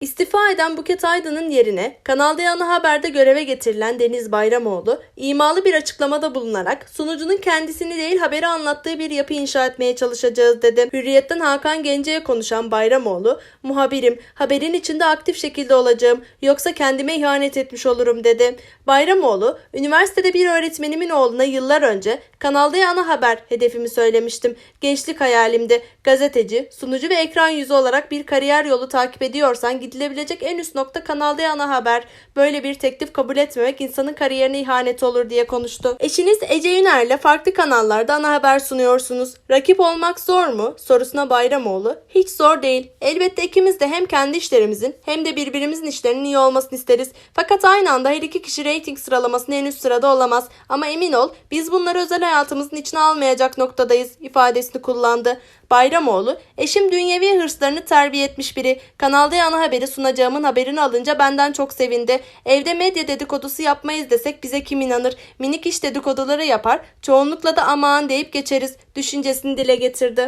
İstifa eden Buket Aydın'ın yerine Kanal D ana haberde göreve getirilen Deniz Bayramoğlu, imalı bir açıklamada bulunarak sunucunun kendisini değil haberi anlattığı bir yapı inşa etmeye çalışacağız dedi. Hürriyet'ten Hakan Gence'ye konuşan Bayramoğlu, muhabirim, haberin içinde aktif şekilde olacağım, yoksa kendime ihanet etmiş olurum dedi. Bayramoğlu, üniversitede bir öğretmenimin oğluna yıllar önce Kanal D ana haber hedefimi söylemiştim. Gençlik hayalimdi. Gazeteci, sunucu ve ekran yüzü olarak bir kariyer yolu takip ediyorsan gidilebilecek en üst nokta Kanal D ana haber. Böyle bir teklif kabul etmemek insanın kariyerine ihanet olur diye konuştu. Eşiniz Ece Üner'le farklı kanallarda ana haber sunuyorsunuz. Rakip olmak zor mu? Sorusuna Bayramoğlu, hiç zor değil. Elbette ikimiz de hem kendi işlerimizin hem de birbirimizin işlerinin iyi olmasını isteriz. Fakat aynı anda her iki kişi reyting sıralamasında en üst sırada olamaz. Ama emin ol biz bunları özel hayatımızın içine almayacak noktadayız ifadesini kullandı. Bayramoğlu, eşim dünyevi hırslarını terbiye etmiş biri. Kanalda ana haberi sunacağımın haberini alınca benden çok sevindi. Evde medya dedikodusu yapmayız desek bize kim inanır? Minik iş dedikoduları yapar, çoğunlukla da aman deyip geçeriz düşüncesini dile getirdi.